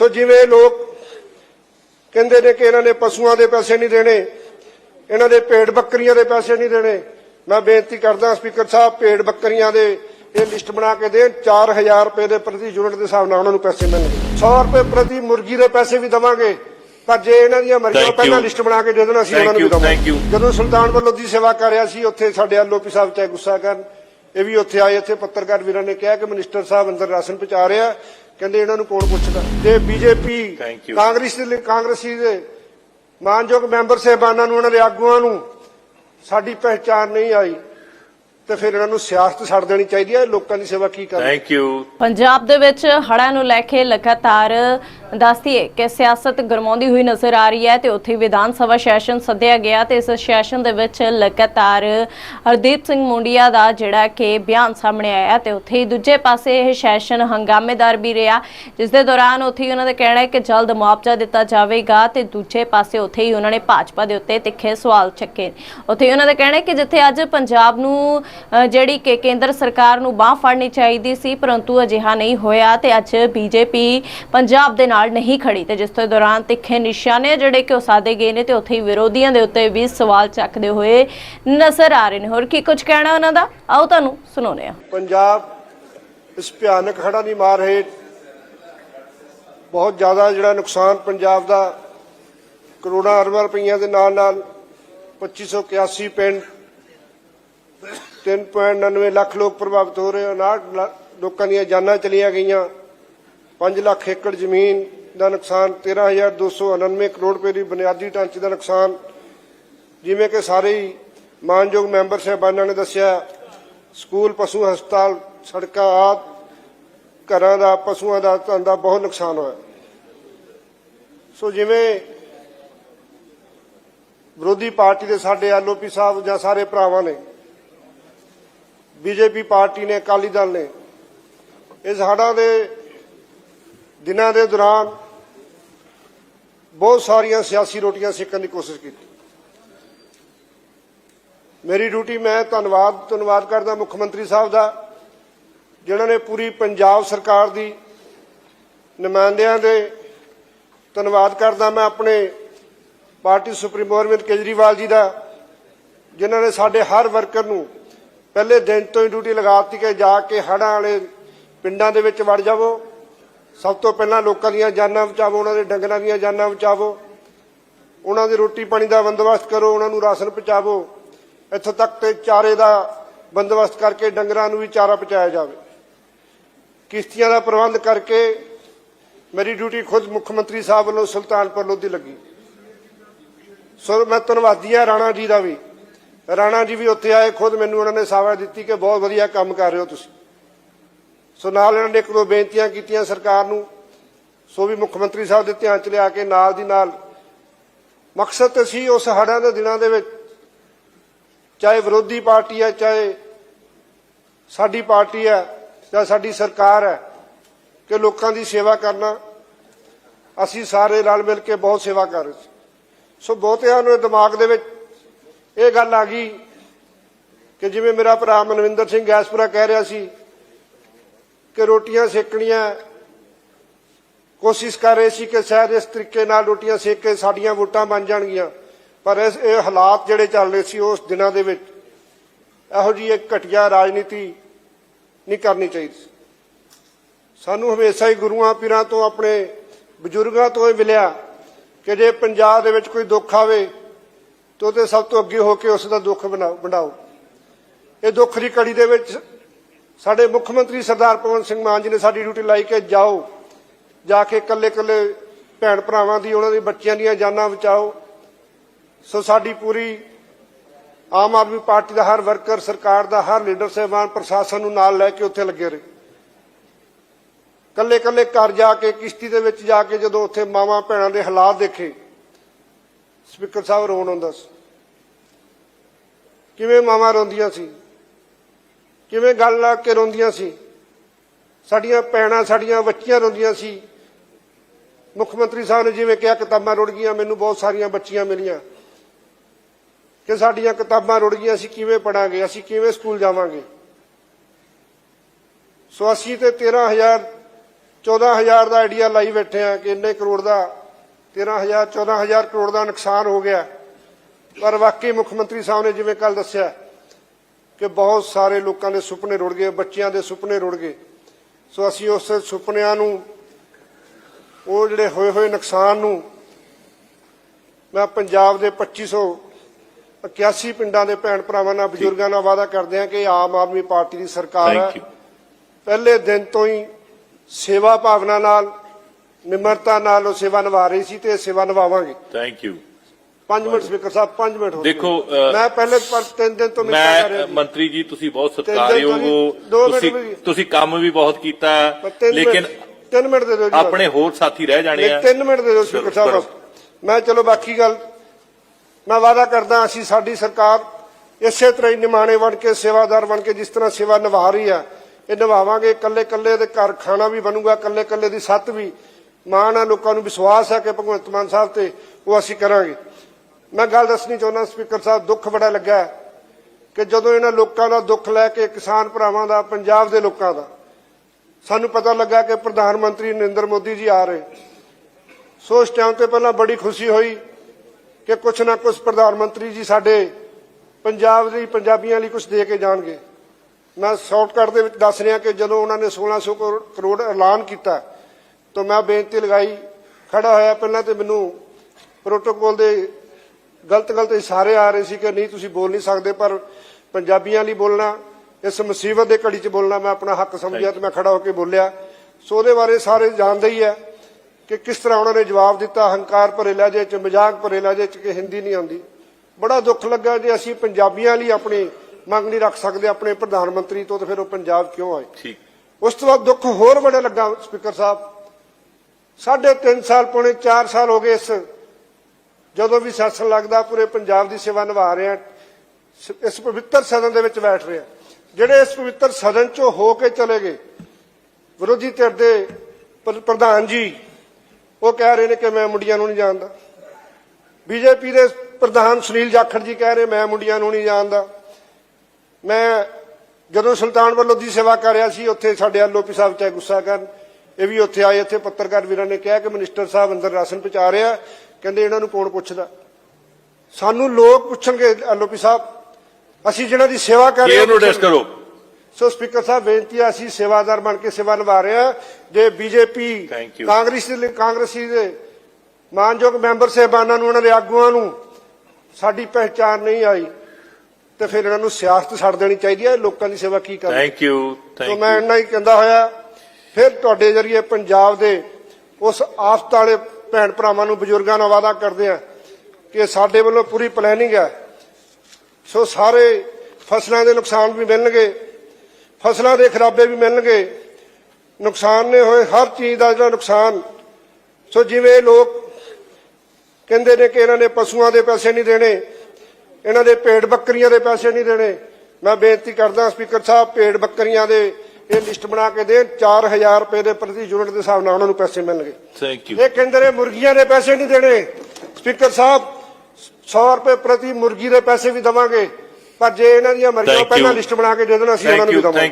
ਸੋ ਜਿਵੇਂ ਲੋਕ ਕਹਿੰਦੇ ਨੇ ਕਿ ਇਹਨਾਂ ਨੇ ਪਸ਼ੂਆਂ ਦੇ ਪੈਸੇ ਨਹੀਂ ਦੇਣੇ ਇਹਨਾਂ ਦੇ ਭੇਡ ਬੱਕਰੀਆਂ ਦੇ ਪੈਸੇ ਨਹੀਂ ਦੇਣੇ ਮੈਂ ਬੇਨਤੀ ਕਰਦਾ ਸਪੀਕਰ ਸਾਹਿਬ ਭੇਡ ਬੱਕਰੀਆਂ ਦੇ ਇਹ ਲਿਸਟ ਬਣਾ ਕੇ ਦੇਣ 4000 ਰੁਪਏ ਦੇ ਪ੍ਰਤੀ ਯੂਨਿਟ ਦੇ ਹਿਸਾਬ ਨਾਲ ਉਹਨਾਂ ਨੂੰ ਪੈਸੇ ਮਿਲਣਗੇ 100 ਰੁਪਏ ਪ੍ਰਤੀ ਮੁਰਗੀ ਦੇ ਪੈਸੇ ਵੀ ਦਵਾਂਗੇ ਪਰ ਜੇ ਇਹਨਾਂ ਦੀਆਂ ਮਰਜ਼ੀਆਂ ਪਹਿਲਾਂ. ਲਿਸਟ ਬਣਾ ਕੇ ਦੇ ਦੇਣ Thank ਉਹਨਾਂ ਨੂੰ ਵੀ ਦਵਾਂਗੇ. ਜਦੋਂ ਸੁਲਤਾਨ ਵੱਲੋਂ ਦੀ ਸੇਵਾ ਕਰ ਰਿਹਾ ਸੀ ਉੱਥੇ ਸਾਡੇ ਐਲਓਪੀ ਸਾਹਿਬ ਚਾਹੇ ਗੁੱਸਾ ਕਰਨ ਇਹ ਵੀ ਉੱਥੇ ਆਏ ਇੱਥੇ ਪੱਤਰਕਾਰ ਵੀਰਾਂ ਨੇ ਕਿਹਾ ਕਿ ਮਿਨਿਸਟਰ ਸਾਹਿਬ ਅੰਦਰ ਰਾਸ਼ਨ ਪਹੁੰਚਾ ਰਿਹਾ ਕਹਿੰਦੇ ਇਹਨਾਂ ਨੂੰ ਕੌਣ ਪੁੱਛਦਾ? ਤੇ ਬੀਜੇਪੀ. ਕਾਂਗਰਸ ਦੇ ਕਾਂਗਰਸੀ ਦੇ ਮਾਨਯੋਗ ਮੈਂਬਰ ਸਾਹਿਬਾਨਾਂ ਨੂੰ ਉਹਨਾਂ ਦੇ ਆਗੂਆਂ ਨੂੰ ਸਾਡੀ ਪਹਿਚਾਣ ਨਹੀਂ ਆਈ। ਤੇ ਫਿਰ ਇਹਨਾਂ ਨੂੰ ਸਿਆਸਤ ਛੱਡ ਦੇਣੀ ਚਾਹੀਦੀ ਹੈ। ਲੋਕਾਂ ਦੀ ਸੇਵਾ ਕੀ ਕਰਨ? ਥੈਂਕ ਯੂ ਪੰਜਾਬ ਦੇ ਵਿੱਚ ਹੜ੍ਹਾਂ ਨੂੰ ਲੈ ਕੇ ਲਗਾਤਾਰ ਦੱਸਦੀਏ ਕਿ ਸਿਆਸਤ ਗਰਮਾਉਂਦੀ ਹੋਈ ਨਜ਼ਰ ਆ ਰਹੀ ਹੈ ਤੇ ਉੱਥੇ ਵਿਧਾਨ ਸਭਾ ਸੈਸ਼ਨ ਸੱਦਿਆ ਗਿਆ ਤੇ ਇਸ ਸੈਸ਼ਨ ਦੇ ਵਿੱਚ ਲਗਾਤਾਰ ਹਰਦੀਪ ਸਿੰਘ ਮੁੰਡੀਆ ਦਾ ਜਿਹੜਾ ਕਿ ਬਿਆਨ ਸਾਹਮਣੇ ਆਇਆ ਤੇ ਉੱਥੇ ਹੀ ਦੂਜੇ ਪਾਸੇ ਇਹ ਸੈਸ਼ਨ ਹੰਗਾਮੇਦਾਰ ਵੀ ਰਿਹਾ, ਜਿਸ ਦੇ ਦੌਰਾਨ ਉੱਥੇ ਹੀ ਉਹਨਾਂ ਦਾ ਕਹਿਣਾ ਹੈ ਕਿ ਜਲਦ ਮੁਆਵਜ਼ਾ ਦਿੱਤਾ ਜਾਵੇਗਾ ਤੇ ਦੂਜੇ ਪਾਸੇ ਉੱਥੇ ਹੀ ਉਹਨਾਂ ਨੇ ਭਾਜਪਾ ਦੇ ਉੱਤੇ ਤਿੱਖੇ ਸਵਾਲ ਚੱਕੇ। ਉੱਥੇ ਹੀ ਉਹਨਾਂ ਦਾ ਕਹਿਣਾ ਹੈ ਕਿ ਜਿੱਥੇ ਅੱਜ ਪੰਜਾਬ ਨੂੰ ਜਿਹੜੀ ਕਿ ਕੇਂਦਰ ਸਰਕਾਰ ਨੂੰ ਬਾਹ ਫੜਨੀ ਚਾਹੀਦੀ ਸੀ, ਪਰੰਤੂ ਅਜਿਹਾ ਨਹੀਂ ਹੋਇਆ ਤੇ ਅੱਜ ਬੀਜੇਪੀ ਪੰਜਾਬ ਦੇ ਨਾਲ ਨਹੀਂ ਖੜੀ ਤੇ ਜਿਸ ਤੋਂ ਦੌਰਾਨ ਤਿੱਖੇ ਨਿਸ਼ਾਨੇ ਜਿਹੜੇ ਕਿ ਉਹ ਗਏ ਨੇ ਤੇ ਉੱਥੇ ਹੀ ਵਿਰੋਧੀਆਂ ਦੇ ਉੱਤੇ ਵੀ ਸਵਾਲ ਚੱਕਦੇ ਹੋਏ ਨਜ਼ਰ ਆ ਰਹੇ ਨੇ। ਹੋਰ ਕੀ ਕੁਝ ਕਹਿਣਾ ਉਹਨਾਂ ਦਾ? ਆਓ ਤੁਹਾਨੂੰ ਸੁਣਾਉਂਦੇ ਹਾਂ। ਪੰਜਾਬ ਇਸ ਭਿਆਨਕ ਹੜ੍ਹਾਂ ਦੀ ਮਾਰ ਹੇਠ ਬਹੁਤ ਜ਼ਿਆਦਾ ਜਿਹੜਾ ਨੁਕਸਾਨ ਪੰਜਾਬ ਦਾ ਕਰੋੜਾਂ ਅਰਬਾਂ ਰੁਪਈਆਂ ਦੇ ਨਾਲ ਨਾਲ 2581 ਪਿੰਡ 3.99 ਲੱਖ ਲੋਕ ਪ੍ਰਭਾਵਿਤ ਹੋ ਰਹੇ ਹਨ 59 ਲੋਕਾਂ ਦੀਆਂ ਜਾਨਾਂ ਚਲੀਆਂ ਗਈਆਂ। 5 ਲੱਖ ਏਕੜ ਜ਼ਮੀਨ ਦਾ ਨੁਕਸਾਨ 13299 ਕਰੋੜ ਰੁਪਏ ਦੀ ਬੁਨਿਆਦੀ ਢਾਂਚੇ ਦਾ ਨੁਕਸਾਨ। ਜਿਵੇਂ ਕਿ ਸਾਰੇ ਹੀ ਮਾਨਯੋਗ ਮੈਂਬਰ ਸਾਹਿਬਾਨਾਂ ਨੇ ਦੱਸਿਆ, ਸਕੂਲ, ਪਸ਼ੂ ਹਸਪਤਾਲ, ਸੜਕਾਂ ਆਦਿ, ਘਰਾਂ ਦਾ, ਪਸ਼ੂਆਂ ਦਾ ਧੰਦਾ ਬਹੁਤ ਨੁਕਸਾਨ ਹੋਇਆ। ਸੋ ਜਿਵੇਂ ਵਿਰੋਧੀ ਪਾਰਟੀ ਦੇ ਸਾਡੇ ਐਲਓਪੀ ਸਾਹਿਬ ਜਾਂ ਸਾਰੇ ਭਰਾਵਾਂ ਨੇ, ਬੀਜੇਪੀ ਪਾਰਟੀ ਨੇ, ਅਕਾਲੀ ਦਲ ਨੇ ਇਸ ਹੜ੍ਹਾਂ ਦੇ ਦਿਨਾਂ ਦੇ ਦੌਰਾਨ ਬਹੁਤ ਸਾਰੀਆਂ ਸਿਆਸੀ ਰੋਟੀਆਂ ਸੇਕਣ ਦੀ ਕੋਸ਼ਿਸ਼ ਕੀਤੀ। ਮੇਰੀ ਡਿਊਟੀ ਮੈਂ ਧੰਨਵਾਦ ਧੰਨਵਾਦ ਕਰਦਾ ਮੁੱਖ ਮੰਤਰੀ ਸਾਹਿਬ ਦਾ, ਜਿਨ੍ਹਾਂ ਨੇ ਪੂਰੀ ਪੰਜਾਬ ਸਰਕਾਰ ਦੀ ਨੁਮਾਇੰਦਿਆਂ ਦੇ ਧੰਨਵਾਦ ਕਰਦਾ। ਮੈਂ ਆਪਣੇ ਪਾਰਟੀ ਸੁਪਰੀਮੋ ਅਰਵਿੰਦ ਕੇਜਰੀਵਾਲ ਜੀ ਦਾ, ਜਿਨ੍ਹਾਂ ਨੇ ਸਾਡੇ ਹਰ ਵਰਕਰ ਨੂੰ ਪਹਿਲੇ ਦਿਨ ਤੋਂ ਹੀ ਡਿਊਟੀ ਲਗਾ ਦਿੱਤੀ ਕਿ ਜਾ ਕੇ ਹੜ੍ਹਾਂ ਵਾਲੇ ਪਿੰਡਾਂ ਦੇ ਵਿੱਚ ਵੜ ਜਾਵੋ। ਸਭ ਤੋਂ ਪਹਿਲਾਂ ਲੋਕਾਂ ਦੀਆਂ ਜਾਨਾਂ ਬਚਾਵੋ, ਉਹਨਾਂ ਦੇ ਡੰਗਰਾਂ ਦੀਆਂ ਜਾਨਾਂ ਬਚਾਵੋ, ਉਹਨਾਂ ਦੀ ਰੋਟੀ ਪਾਣੀ ਦਾ ਬੰਦੋਬਸਤ ਕਰੋ, ਉਹਨਾਂ ਨੂੰ ਰਾਸ਼ਨ ਪਹੁੰਚਾਵੋ। ਇੱਥੋਂ ਤੱਕ ਤੇ ਚਾਰੇ ਦਾ ਬੰਦੋਬਸਤ ਕਰਕੇ ਡੰਗਰਾਂ ਨੂੰ ਵੀ ਚਾਰਾ ਪਹੁੰਚਾਇਆ ਜਾਵੇ। ਕਿਸ਼ਤੀਆਂ ਦਾ ਪ੍ਰਬੰਧ ਕਰਕੇ ਮੇਰੀ ਡਿਊਟੀ ਖੁਦ ਮੁੱਖ ਮੰਤਰੀ ਸਾਹਿਬ ਵੱਲੋਂ ਸੁਲਤਾਨਪੁਰ ਲੋਧੀ ਲੱਗੀ। ਸੋ ਮੈਂ ਧੰਨਵਾਦੀ ਹਾਂ ਰਾਣਾ ਜੀ ਦਾ ਵੀ। ਰਾਣਾ ਜੀ ਵੀ ਉੱਥੇ ਆਏ, ਖੁਦ ਮੈਨੂੰ ਉਹਨਾਂ ਨੇ ਸਾਵਾ ਦਿੱਤੀ ਕਿ ਬਹੁਤ ਵਧੀਆ ਕੰਮ ਕਰ ਰਹੇ ਹੋ ਤੁਸੀਂ। ਸੋ ਨਾਲ ਇਹਨਾਂ ਨੇ ਇੱਕ ਦੋ ਬੇਨਤੀਆਂ ਕੀਤੀਆਂ ਸਰਕਾਰ ਨੂੰ। ਸੋ ਵੀ ਮੁੱਖ ਮੰਤਰੀ ਸਾਹਿਬ ਦੇ ਧਿਆਨ ਚ ਲਿਆ ਕੇ ਨਾਲ ਦੀ ਨਾਲ ਮਕਸਦ ਤੇ ਸੀ ਉਸ ਹੜ੍ਹਾਂ ਦੇ ਦਿਨਾਂ ਦੇ ਵਿੱਚ ਚਾਹੇ ਵਿਰੋਧੀ ਪਾਰਟੀ ਹੈ, ਚਾਹੇ ਸਾਡੀ ਪਾਰਟੀ ਹੈ ਜਾਂ ਸਾਡੀ ਸਰਕਾਰ ਹੈ ਕਿ ਲੋਕਾਂ ਦੀ ਸੇਵਾ ਕਰਨਾ। ਅਸੀਂ ਸਾਰੇ ਰਲ ਮਿਲ ਕੇ ਬਹੁਤ ਸੇਵਾ ਕਰ ਰਹੇ ਸੀ। ਸੋ ਬਹੁਤਿਆਂ ਨੂੰ ਦਿਮਾਗ ਦੇ ਵਿੱਚ ਇਹ ਗੱਲ ਆ ਗਈ ਕਿ ਜਿਵੇਂ ਮੇਰਾ ਭਰਾ ਮਨਵਿੰਦਰ ਸਿੰਘ ਗੈਸਪੁਰਾ ਕਹਿ ਰਿਹਾ ਸੀ ਕਿ ਰੋਟੀਆਂ ਸੇਕਣੀਆਂ। ਕੋਸ਼ਿਸ਼ ਕਰ ਰਹੇ ਸੀ ਕਿ ਸ਼ਾਇਦ ਇਸ ਤਰੀਕੇ ਨਾਲ ਰੋਟੀਆਂ ਸੇਕ ਕੇ ਸਾਡੀਆਂ ਵੋਟਾਂ ਬਣ ਜਾਣਗੀਆਂ। ਪਰ ਇਸ, ਇਹ ਹਾਲਾਤ ਜਿਹੜੇ ਚੱਲ ਰਹੇ ਸੀ ਉਸ ਦਿਨਾਂ ਦੇ ਵਿੱਚ, ਇਹੋ ਜਿਹੀ ਇੱਕ ਘਟੀਆ ਰਾਜਨੀਤੀ ਨਹੀਂ ਕਰਨੀ ਚਾਹੀਦੀ ਸਾਨੂੰ ਹਮੇਸ਼ਾ ਹੀ ਗੁਰੂਆਂ ਪੀਰਾਂ ਤੋਂ ਆਪਣੇ ਬਜ਼ੁਰਗਾਂ ਤੋਂ ਇਹ ਮਿਲਿਆ ਕਿ ਜੇ ਪੰਜਾਬ ਦੇ ਵਿੱਚ ਕੋਈ ਦੁੱਖ ਆਵੇ, ਤਾਂ ਉਹਦੇ ਸਭ ਤੋਂ ਅੱਗੇ ਹੋ ਕੇ ਉਸ ਦਾ ਦੁੱਖ ਬਣਾਓ ਵੰਡਾਓ। ਇਹ ਦੁੱਖ ਦੀ ਕੜੀ ਦੇ ਵਿੱਚ ਸਾਡੇ ਮੁੱਖ ਮੰਤਰੀ ਸਰਦਾਰ ਪਵਨ ਸਿੰਘ ਮਾਨ ਜੀ ਨੇ ਸਾਡੀ ਡਿਊਟੀ ਲਾਈ ਕਿ ਜਾਓ, ਜਾ ਕੇ ਇਕੱਲੇ ਇਕੱਲੇ ਭੈਣ ਭਰਾਵਾਂ ਦੀ, ਉਹਨਾਂ ਦੇ ਬੱਚਿਆਂ ਦੀਆਂ ਜਾਨਾਂ ਬਚਾਓ। ਸੋ ਸਾਡੀ ਪੂਰੀ ਆਮ ਆਦਮੀ ਪਾਰਟੀ ਦਾ, ਹਰ ਵਰਕਰ, ਸਰਕਾਰ ਦਾ, ਹਰ ਲੀਡਰ ਸਹਿਬਾਨ ਪ੍ਰਸ਼ਾਸਨ ਨੂੰ ਨਾਲ ਲੈ ਕੇ ਉੱਥੇ ਲੱਗੇ ਰਹੇ। ਕੱਲੇ ਕੱਲੇ ਘਰ ਜਾ ਕੇ, ਕਿਸ਼ਤੀ ਦੇ ਵਿੱਚ ਜਾ ਕੇ ਜਦੋਂ ਉੱਥੇ ਮਾਵਾਂ ਭੈਣਾਂ ਦੇ ਹਾਲਾਤ ਦੇਖੇ, ਸਪੀਕਰ ਸਾਹਿਬ ਰੋਣ ਆਉਂਦਾ ਸੀ। ਕਿਵੇਂ ਮਾਵਾਂ ਰੋਂਦੀਆਂ ਸੀ? ਕਿਵੇਂ ਗੱਲ ਲਾ ਕੇ ਰੋਂਦੀਆਂ ਸੀ? ਸਾਡੀਆਂ ਭੈਣਾਂ, ਸਾਡੀਆਂ ਬੱਚੀਆਂ ਰੋਂਦੀਆਂ ਸੀ। ਮੁੱਖ ਮੰਤਰੀ ਸਾਹਿਬ ਨੇ ਜਿਵੇਂ ਕਿਹਾ, ਕਿਤਾਬਾਂ ਰੁੜ ਗਈਆਂ, ਮੈਨੂੰ ਬਹੁਤ ਸਾਰੀਆਂ ਬੱਚੀਆਂ ਮਿਲੀਆਂ। ਕਿ ਸਾਡੀਆਂ ਕਿਤਾਬਾਂ ਰੁੜ ਗਈਆਂ, ਅਸੀਂ ਕਿਵੇਂ ਪੜਾਂਗੇ, ਅਸੀਂ ਕਿਵੇਂ ਸਕੂਲ ਜਾਵਾਂਗੇ? ਸੋ ਅਸੀਂ ਤੇ 13000 14000 ਦਾ ਆਈਡੀਆ ਲਾਈ ਬੈਠੇ ਆ ਕਿ ਇੰਨੇ ਕਰੋੜ ਦਾ 13000 14000 ਕਰੋੜ ਦਾ ਨੁਕਸਾਨ ਹੋ ਗਿਆ। ਪਰ ਵਾਕਈ ਮੁੱਖ ਮੰਤਰੀ ਸਾਹਿਬ ਨੇ ਜਿਵੇਂ ਕੱਲ ਦੱਸਿਆ ਕਿ ਬਹੁਤ ਸਾਰੇ ਲੋਕਾਂ ਦੇ ਸੁਪਨੇ ਰੁੜ ਗਏ ਬੱਚਿਆਂ ਦੇ ਸੁਪਨੇ ਰੁੜ ਗਏ। ਸੋ ਅਸੀਂ ਉਸ ਸੁਪਨਿਆਂ ਨੂੰ ਉਹ ਜਿਹੜੇ ਹੋਏ ਹੋਏ ਨੁਕਸਾਨ ਨੂੰ ਮੈਂ ਪੰਜਾਬ ਦੇ 2581 ਪਿੰਡਾਂ ਦੇ ਭੈਣ ਭਰਾਵਾਂ ਨਾਲ ਬਜ਼ੁਰਗਾਂ ਨਾਲ ਵਾਅਦਾ ਕਰਦੇ ਹਾਂ ਕਿ ਆਮ ਆਦਮੀ ਪਾਰਟੀ ਦੀ ਸਰਕਾਰ ਹੈ ਪਹਿਲੇ ਦਿਨ ਤੋਂ ਹੀ ਸੇਵਾ ਭਾਵਨਾ ਨਾਲ ਨਿਮਰਤਾ ਨਾਲ ਉਹ ਸੇਵਾ ਨਿਭਾ ਰਹੀ ਸੀ ਤੇ ਇਹ ਸੇਵਾ ਨਿਭਾਵਾਂਗੇ। Thank you 5 minute speaker Sahib 5 minute ਹੋ ਦੇਖੋ। ਅ, ਮੈਂ ਪਹਿਲੇ ਪਰ ਤਿੰਨ ਦਿਨ ਤੋਂ ਕਰ ਮੈਂ ਜੀ। ਮੰਤਰੀ ਜੀ ਤੁਸੀਂ ਬਹੁਤ ਸਤਿਕਾਰਯੋਗ ਹੋ ਦੋ ਮਿੰਟ ਤੁਸੀਂ ਵੀ- ਤੁਸੀਂ ਕੰਮ ਵੀ ਬਹੁਤ ਕੀਤਾ ਪਰ ਤਿੰਨ ਲੇਕਿਨ ਮਿੰਟ- ਤਿੰਨ ਮਿੰਟ ਦੇ ਦਿਓ ਜੀ ਆਪਣੇ ਹੋਰ ਸਾਥੀ ਰਹਿ ਜਾਣੇ ਨਹੀਂ, ਆ ਤਿੰਨ ਮਿੰਟ ਦੇ ਦਿਓ ਸਪੀਕਰ ਸਾਹਿਬ। ਬਸ। ਮੈਂ ਚਲੋ ਬਾਕੀ ਗੱਲ ਮੈਂ ਵਾਅਦਾ ਕਰਦਾ ਅਸੀਂ ਸਾਡੀ ਸਰਕਾਰ ਇਸੇ ਤਰ੍ਹਾਂ ਹੀ ਨਿਮਾਣੇ ਬਣ ਕੇ ਸੇਵਾਦਾਰ ਬਣ ਕੇ ਜਿਸ ਤਰ੍ਹਾਂ ਸੇਵਾ ਨਿਭਾ ਰਹੀ ਆ ਇਹ ਨਿਭਾਵਾਂਗੇ ਕੱਲੇ ਕੱਲੇ ਦੇ ਘਰ ਖਾਣਾ ਵੀ ਬਣੂਗਾ ਕੱਲੇ ਕੱਲੇ ਦੀ ਸੱਤ ਵੀ ਮਾਣ ਆ ਲੋਕਾਂ ਨੂੰ ਵਿਸ਼ਵਾਸ ਹੈ ਕਿ ਭਗਵੰਤ ਮਾਨ ਸਾਹਿਬ ਤੇ ਉਹ ਅਸੀਂ ਕਰਾਂਗੇ ਮੈਂ ਗੱਲ ਦੱਸਣੀ ਚਾਹੁੰਦਾ, ਸਪੀਕਰ ਸਾਹਿਬ, ਦੁੱਖ ਬੜਾ ਲੱਗਾ ਕਿ ਜਦੋਂ ਇਹਨਾਂ ਲੋਕਾਂ ਦਾ ਦੁੱਖ ਲੈ ਕੇ, ਕਿਸਾਨ ਭਰਾਵਾਂ ਦਾ, ਪੰਜਾਬ ਦੇ ਲੋਕਾਂ ਦਾ, ਸਾਨੂੰ ਪਤਾ ਲੱਗਾ ਕਿ ਪ੍ਰਧਾਨ ਮੰਤਰੀ ਨਰਿੰਦਰ ਮੋਦੀ ਜੀ ਆ ਰਹੇ। ਸੋ ਉਸ ਟਾਈਮ ਤੇ ਪਹਿਲਾਂ ਬੜੀ ਖੁਸ਼ੀ ਹੋਈ ਕਿ ਕੁਛ ਨਾ ਕੁਛ ਪ੍ਰਧਾਨ ਮੰਤਰੀ ਜੀ ਸਾਡੇ ਪੰਜਾਬ ਲਈ ਪੰਜਾਬੀਆਂ ਲਈ ਕੁਝ ਦੇ ਕੇ ਜਾਣਗੇ। ਮੈਂ ਸ਼ਾਰਟਕਟ ਦੇ ਵਿੱਚ ਦੱਸ ਰਿਹਾ ਕਿ ਜਦੋਂ ਉਹਨਾਂ ਨੇ 1600 ਕਰੋ- ਕਰੋੜ ਐਲਾਨ ਕੀਤਾ ਤਾਂ ਮੈਂ ਬੇਨਤੀ ਲਗਾਈ, ਖੜਾ ਹੋਇਆ ਪਹਿਲਾਂ ਤੇ ਮੈਨੂੰ ਪ੍ਰੋਟੋਕੋਲ ਦੇ ਗਲਤ ਗਲਤ ਇਸ਼ਾਰੇ ਆ ਰਹੇ ਸੀ ਕਿ ਨਹੀਂ ਤੁਸੀਂ ਬੋਲ ਨਹੀਂ ਸਕਦੇ ਪਰ ਪੰਜਾਬੀਆਂ ਲਈ ਬੋਲਣਾ ਇਸ ਮੁਸੀਬਤ ਦੇ ਘੜੀ 'ਚ ਬੋਲਣਾ ਮੈਂ ਆਪਣਾ ਹੱਕ ਸਮਝਿਆ ਤੇ ਮੈਂ ਖੜਾ ਹੋ ਕੇ ਬੋਲਿਆ। ਸੋ ਉਹਦੇ ਬਾਰੇ ਸਾਰੇ ਜਾਣਦੇ ਹੀ ਹੈ ਕਿ ਕਿਸ ਤਰ੍ਹਾਂ ਉਹਨਾਂ ਨੇ ਜਵਾਬ ਦਿੱਤਾ ਹੰਕਾਰ ਭਰੇ ਲਹਿਜੇ 'ਚ ਮਜ਼ਾਕ ਭਰੇ ਲਹਿਜੇ 'ਚ ਕਿ ਹਿੰਦੀ ਨਹੀਂ ਆਉਂਦੀ। ਬੜਾ ਦੁੱਖ ਲੱਗਾ ਜੇ ਅਸੀਂ ਪੰਜਾਬੀਆਂ ਲਈ ਆਪਣੀ ਮੰਗ ਨਹੀਂ ਰੱਖ ਸਕਦੇ ਆਪਣੇ ਪ੍ਰਧਾਨ ਮੰਤਰੀ ਤੋਂ ਤਾਂ ਫਿਰ ਉਹ ਪੰਜਾਬ ਕਿਉਂ ਆਏ? ਠੀਕ। ਉਸ ਤੋਂ ਬਾਅਦ ਦੁੱਖ ਹੋਰ ਬੜਾ ਲੱਗਾ ਸਪੀਕਰ ਸਾਹਿਬ। ਸਾਢੇ ਤਿੰਨ ਸਾਲ ਪੌਣੇ 4 ਸਾਲ ਹੋ ਗਏ ਇਸ ਜਦੋਂ ਵੀ ਸੈਸ਼ਨ ਲੱਗਦਾ, ਪੂਰੇ ਪੰਜਾਬ ਦੀ ਸੇਵਾ ਨਿਭਾ ਰਹੇ ਆ ਇਸ ਪਵਿੱਤਰ ਸਦਨ ਦੇ ਵਿੱਚ ਬੈਠ ਰਹੇ ਆ। ਜਿਹੜੇ ਇਸ ਪਵਿੱਤਰ ਸਦਨ ਚੋਂ ਹੋ ਕੇ ਚਲੇ ਗਏ, ਵਿਰੋਧੀ ਧਿਰ ਦੇ ਪ੍ਰਧਾਨ ਜੀ, ਉਹ ਕਹਿ ਰਹੇ ਨੇ ਕਿ ਮੈਂ ਮੁੰਡੀਆਂ ਨੂੰ ਨਹੀਂ ਜਾਣਦਾ। ਬੀਜੇਪੀ ਦੇ ਪ੍ਰਧਾਨ ਸੁਨੀਲ ਜਾਖੜ ਜੀ ਕਹਿ ਰਹੇ, ਮੈਂ ਮੁੰਡੀਆਂ ਨੂੰ ਨਹੀਂ ਜਾਣਦਾ। ਮੈਂ ਜਦੋਂ ਸੁਲਤਾਨ ਵੱਲੋਂ ਦੀ ਸੇਵਾ ਕਰ ਰਿਹਾ ਸੀ, ਉੱਥੇ ਸਾਡੇ ਐਲਓਪੀ ਸਾਹਿਬ ਚਾਹੇ ਗੁੱਸਾ ਕਰਨ, ਇਹ ਵੀ ਉੱਥੇ ਆਏ, ਇੱਥੇ ਪੱਤਰਕਾਰ ਵੀਰਾਂ ਨੇ ਕਿਹਾ ਕਿ ਮਿਨਿਸਟਰ ਸਾਹਿਬ ਅੰਦਰ ਰਾਸ਼ਨ ਪਹੁੰਚਾ ਰਿਹਾ ਕਹਿੰਦੇ ਇਹਨਾਂ ਨੂੰ ਕੌਣ ਪੁੱਛਦਾ? ਸਾਨੂੰ ਲੋਕ ਪੁੱਛਣਗੇ ਐਲਓਪੀ ਸਾਹਿਬ। ਅਸੀਂ ਜਿਹਨਾਂ ਦੀ ਸੇਵਾ ਕਰ ਰਹੇ ਹਾਂ, ਨੂੰ ਡਿਸਕ ਕਰੋ। ਸੋ ਸਪੀਕਰ ਸਾਹਿਬ ਬੇਨਤੀ ਹੈ ਅਸੀਂ ਸੇਵਾਦਾਰ ਬਣ ਕੇ ਸੇਵਾ ਨਿਭਾ ਰਹੇ ਹਾਂ। ਜੇ ਬੀਜੇਪੀ. ਕਾਂਗਰਸੀ ਦੇ ਕਾਂਗਰਸੀ ਦੇ ਮਾਨਯੋਗ ਮੈਂਬਰ ਸਾਹਿਬਾਨਾਂ ਨੂੰ ਉਹਨਾਂ ਦੇ ਆਗੂਆਂ ਨੂੰ ਸਾਡੀ ਪਹਿਚਾਣ ਨਹੀਂ ਆਈ ਤੇ ਫਿਰ ਇਹਨਾਂ ਨੂੰ ਸਿਆਸਤ ਛੱਡ ਦੇਣੀ ਚਾਹੀਦੀ ਹੈ। ਲੋਕਾਂ ਦੀ ਸੇਵਾ ਕੀ ਕਰਨ? ਥੈਂਕ ਯੂ ਸੋ ਥੈਂਕ ਮੈਂ ਇੰਨਾ ਹੀ ਕਹਿੰਦਾ ਹੋਇਆ। ਫਿਰ ਤੁਹਾਡੇ ਜਰੀਏ ਪੰਜਾਬ ਦੇ ਉਸ ਆਫਤ ਵਾਲੇ ਭੈਣ ਭਰਾਵਾਂ ਨੂੰ ਬਜ਼ੁਰਗਾਂ ਨਾਲ ਵਾਅਦਾ ਕਰਦੇ ਆ ਕਿ ਸਾਡੇ ਵੱਲੋਂ ਪੂਰੀ ਪਲੈਨਿੰਗ ਹੈ। ਸੋ ਸਾਰੇ ਫਸਲਾਂ ਦੇ ਨੁਕਸਾਨ ਵੀ ਮਿਲਣਗੇ, ਫਸਲਾਂ ਦੇ ਖਰਾਬੇ ਵੀ ਮਿਲਣਗੇ। ਨੁਕਸਾਨ ਨੇ ਹੋਏ ਹਰ ਚੀਜ਼ ਦਾ ਜਿਹੜਾ ਨੁਕਸਾਨ। ਸੋ ਜਿਵੇਂ ਲੋਕ ਕਹਿੰਦੇ ਨੇ ਕਿ ਇਹਨਾਂ ਨੇ ਪਸ਼ੂਆਂ ਦੇ ਪੈਸੇ ਨਹੀਂ ਦੇਣੇ, ਇਹਨਾਂ ਦੇ ਭੇਡ ਬੱਕਰੀਆਂ ਦੇ ਪੈਸੇ ਨਹੀਂ ਦੇਣੇ। ਮੈਂ ਬੇਨਤੀ ਕਰਦਾ ਸਪੀਕਰ ਸਾਹਿਬ, ਭੇਡ ਬੱਕਰੀਆਂ ਦੇ ਇਹ ਲਿਸਟ ਬਣਾ ਕੇ ਦੇਣ 4000 ਰੁਪਏ ਦੇ ਪ੍ਰਤੀ ਯੂਨਿਟ ਦੇ ਹਿਸਾਬ ਨਾਲ ਉਹਨਾਂ ਨੂੰ ਪੈਸੇ ਮਿਲਣਗੇ। ਥੈਂਕ ਯੂ ਇਹ ਕਹਿੰਦੇ ਨੇ ਮੁਰਗੀਆਂ ਦੇ ਪੈਸੇ ਨਹੀਂ ਦੇਣੇ। ਸਪੀਕਰ ਸਾਹਿਬ 100 ਰੁਪਏ ਪ੍ਰਤੀ ਮੁਰਗੀ ਦੇ ਪੈਸੇ ਵੀ ਦਵਾਂਗੇ। ਪਰ ਜੇ ਇਹਨਾਂ ਦੀਆਂ ਮਰਜ਼ੀਆਂ ਪਹਿਲਾਂ. ਲਿਸਟ ਬਣਾ ਕੇ ਦੇ ਦੇਣ ਅਸੀਂ ਉਹਨਾਂ ਨੂੰ ਵੀ ਦਵਾਂਗੇ।